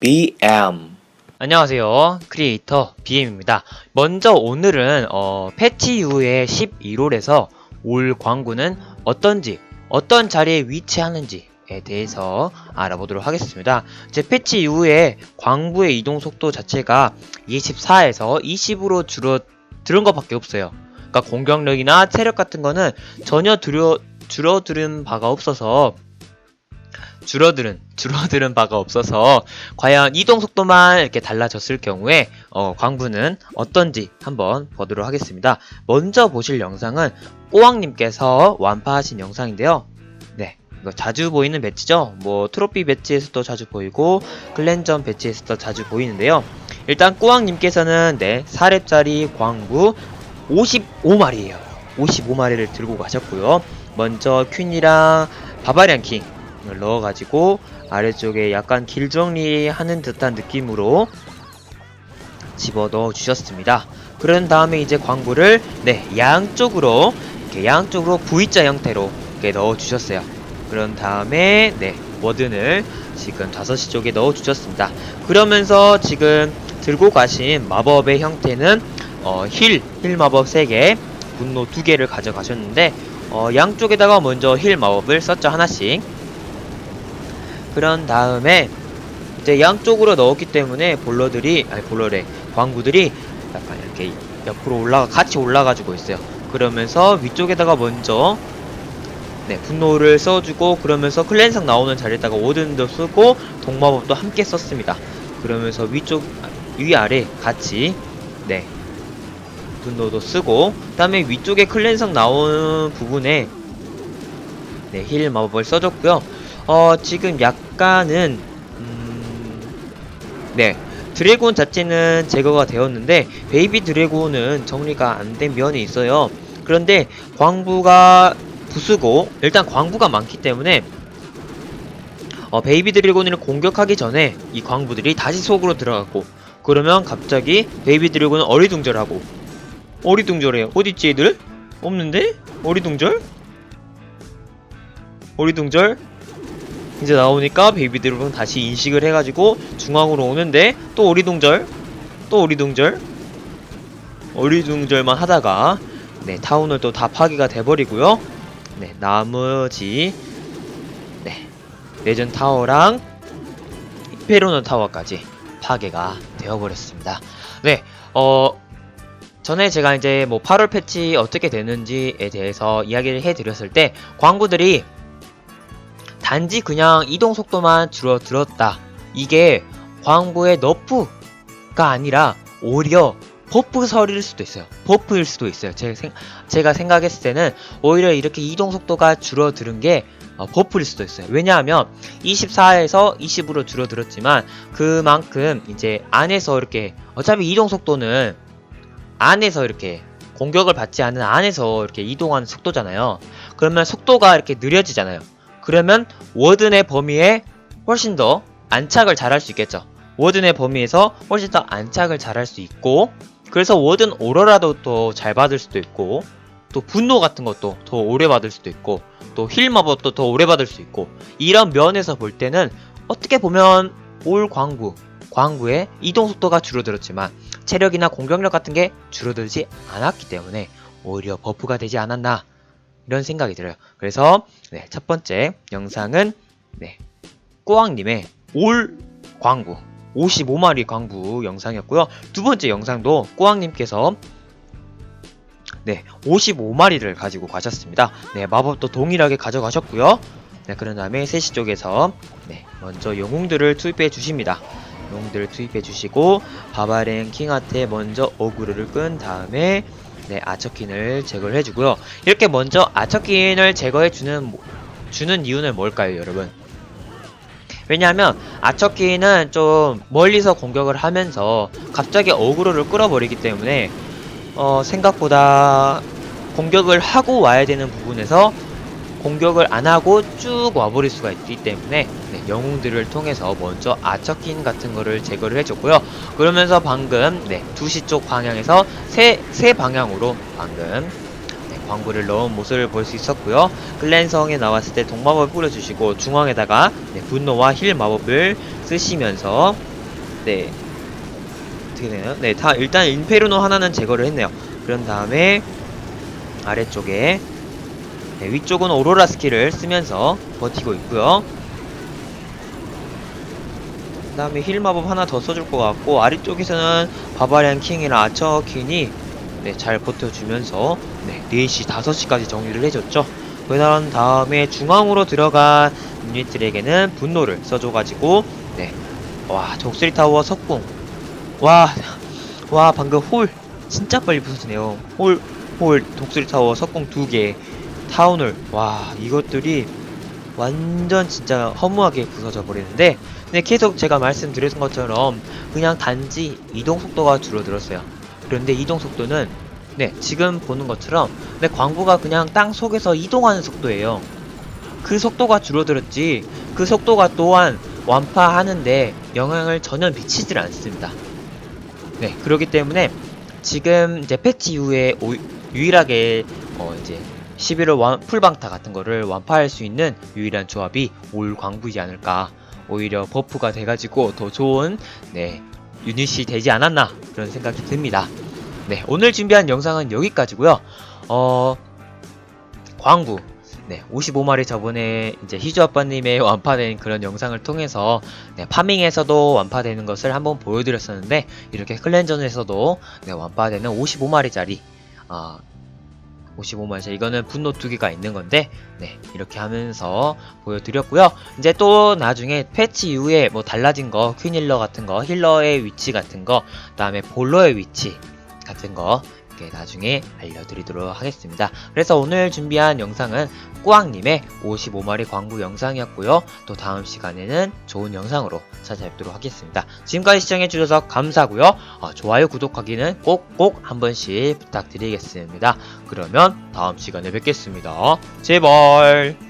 BM 안녕하세요. 크리에이터 BM입니다. 먼저 오늘은 어, 패치 이후에 11홀에서 올 광구는 어떤지, 어떤 자리에 위치하는지에 대해서 알아보도록 하겠습니다. 제 패치 이후에 광부의 이동 속도 자체가 24에서 20으로 줄어드는 것밖에 없어요. 그러니까 공격력이나 체력 같은 거는 전혀 줄어드는 바가 없어서 줄어드는 줄어드는 바가 없어서 과연 이동 속도만 이렇게 달라졌을 경우에 어, 광부는 어떤지 한번 보도록 하겠습니다. 먼저 보실 영상은 꼬왕님께서 완파하신 영상인데요. 네, 이거 자주 보이는 배치죠. 뭐 트로피 배치에서도 자주 보이고 클랜전 배치에서도 자주 보이는데요. 일단 꼬왕님께서는 네 4렙짜리 광부 55마리예요. 55마리를 들고 가셨고요. 먼저 퀸이랑 바바리안 킹을 넣어가지고 아래쪽에 약간 길 정리하는 듯한 느낌으로 집어넣어 주셨습니다. 그런 다음에 이제 광부를 네 양쪽으로 이렇게 양쪽으로 V자 형태로 이렇게 넣어 주셨어요. 그런 다음에 네 워든을 지금 5시 쪽에 넣어 주셨습니다. 그러면서 지금 들고 가신 마법의 형태는 어, 힐, 힐 마법 3개, 분노 2개를 가져가셨는데 어, 양쪽에다가 먼저 힐 마법을 썼죠 하나씩 그런 다음에 이제 양쪽으로 넣었기 때문에 볼러들이 아니 볼러래 광구들이 약간 이렇게 옆으로 올라가 같이 올라가지고 있어요. 그러면서 위쪽에다가 먼저 네 분노를 써주고 그러면서 클랜성 나오는 자리에다가 오든도 쓰고 동마법도 함께 썼습니다. 그러면서 위쪽 위아래 같이 네 분노도 쓰고 그다음에 위쪽에 클랜성 나오는 부분에 네 힐 마법을 써줬고요. 어, 지금 약간은, 음, 네. 드래곤 자체는 제거가 되었는데, 베이비 드래곤은 정리가 안 된 면이 있어요. 그런데, 광부가 부수고, 일단 광부가 많기 때문에, 어, 베이비 드래곤을 공격하기 전에 이 광부들이 다시 속으로 들어가고, 그러면 갑자기 베이비 드래곤은 어리둥절하고, 어리둥절해요. 어딨지 얘들? 없는데? 어리둥절? 어리둥절? 이제 나오니까 베이비들은 다시 인식을 해가지고 중앙으로 오는데 또 오리둥절 또 오리둥절. 오리둥절만 하다가 네 타운을 또 다 파괴가 돼버리고요. 네 나머지 네 레전 타워랑 히페로노 타워까지 파괴가 되어버렸습니다. 네어 전에 제가 이제 뭐 8월 패치 어떻게 되는지에 대해서 이야기를 해드렸을 때 광부들이 단지 그냥 이동 속도만 줄어들었다. 이게 광부의 너프가 아니라 오히려 버프설일 수도 있어요. 버프일 수도 있어요. 제 생, 제가 생각했을 때는 오히려 이렇게 이동 속도가 줄어드는 게 어, 버프일 수도 있어요. 왜냐하면 24에서 20으로 줄어들었지만 그만큼 이제 안에서 이렇게 어차피 이동 속도는 안에서 이렇게 공격을 받지 않은 안에서 이렇게 이동하는 속도잖아요. 그러면 속도가 이렇게 느려지잖아요. 그러면 워든의 범위에 훨씬 더 안착을 잘 할 수 있겠죠. 워든의 범위에서 훨씬 더 안착을 잘 할 수 있고 그래서 워든 오로라도 더 잘 받을 수도 있고 또 분노 같은 것도 더 오래 받을 수도 있고 또 힐 마법도 더 오래 받을 수 있고 이런 면에서 볼 때는 어떻게 보면 올 광구 광구의 이동 속도가 줄어들었지만 체력이나 공격력 같은 게 줄어들지 않았기 때문에 오히려 버프가 되지 않았나 이런 생각이 들어요. 그래서 네, 첫 번째 영상은 네, 꼬왕님의 올 광부 55마리 광부 영상이었고요. 두 번째 영상도 꼬왕님께서 네, 55마리를 가지고 가셨습니다. 네, 마법도 동일하게 가져가셨고요. 네, 그런 다음에 세시 쪽에서 네, 먼저 영웅들을 투입해 주십니다. 영웅들을 투입해 주시고 바바렌 킹한테 먼저 어그로를 끈 다음에 네, 아처킨을 제거를 해주고요. 이렇게 먼저 아처킨을 제거해주는, 주는 이유는 뭘까요, 여러분? 왜냐하면 아처킨은 좀 멀리서 공격을 하면서 갑자기 어그로를 끌어버리기 때문에 어, 생각보다 공격을 하고 와야 되는 부분에서 공격을 안 하고 쭉 와버릴 수가 있기 때문에 네, 영웅들을 통해서 먼저 아처킨 같은 거를 제거를 해줬고요. 그러면서 방금 네, 2시 쪽 방향에서 세, 세 방향으로 방금 네, 광부를 넣은 모습을 볼 수 있었고요. 클랜성에 나왔을 때 동마법을 뿌려주시고 중앙에다가 네, 분노와 힐 마법을 쓰시면서 네 어떻게 되나요? 네, 다 일단 인페르노 하나는 제거를 했네요. 그런 다음에 아래쪽에 네, 위쪽은 오로라 스킬을 쓰면서 버티고 있고요. 그 다음에 힐 마법 하나 더 써줄 것 같고 아래쪽에서는 바바리안 킹이랑 아처 퀸이 네, 잘 버텨주면서 네, 4시, 5시까지 정리를 해줬죠. 그런 다음에 중앙으로 들어간 유닛들에게는 분노를 써줘가지고 네, 와 독수리 타워 석궁 와, 와 방금 홀 진짜 빨리 부서지네요. 홀, 홀 독수리 타워 석궁 두 개, 타운을 와 이것들이 완전 진짜 허무하게 부서져 버리는데 근데 계속 제가 말씀드린 것처럼 그냥 단지 이동 속도가 줄어들었어요. 그런데 이동 속도는 네 지금 보는 것처럼 네 광부가 그냥 땅 속에서 이동하는 속도예요. 그 속도가 줄어들었지 그 속도가 또한 완파하는데 영향을 전혀 미치질 않습니다. 네 그렇기 때문에 지금 이제 패치 이후에 오- 유일하게 어 이제 11월 완, 풀방타 같은 거를 완파할 수 있는 유일한 조합이 올 광부이지 않을까. 오히려 버프가 돼가지고 더 좋은 네 유닛이 되지 않았나 그런 생각이 듭니다. 네 오늘 준비한 영상은 여기까지고요. 어 광부 네 55마리 저번에 이제 희주 아빠님의 완파된 그런 영상을 통해서 네, 파밍에서도 완파되는 것을 한번 보여드렸었는데 이렇게 클랜전에서도 네, 완파되는 55마리짜리 아 55만샷 이거는 분노 두 개가 있는 건데 네 이렇게 하면서 보여드렸고요. 이제 또 나중에 패치 이후에 뭐 달라진 거 퀸힐러 같은 거 힐러의 위치 같은 거 그 다음에 볼러의 위치 같은 거 이렇게 나중에 알려드리도록 하겠습니다. 그래서 오늘 준비한 영상은 꾸왕님의 55마리 광고 영상이었고요. 또 다음 시간에는 좋은 영상으로 찾아뵙도록 하겠습니다. 지금까지 시청해주셔서 감사하고요. 어, 좋아요 구독하기는 꼭꼭 한 번씩 부탁드리겠습니다. 그러면 다음 시간에 뵙겠습니다. 제발.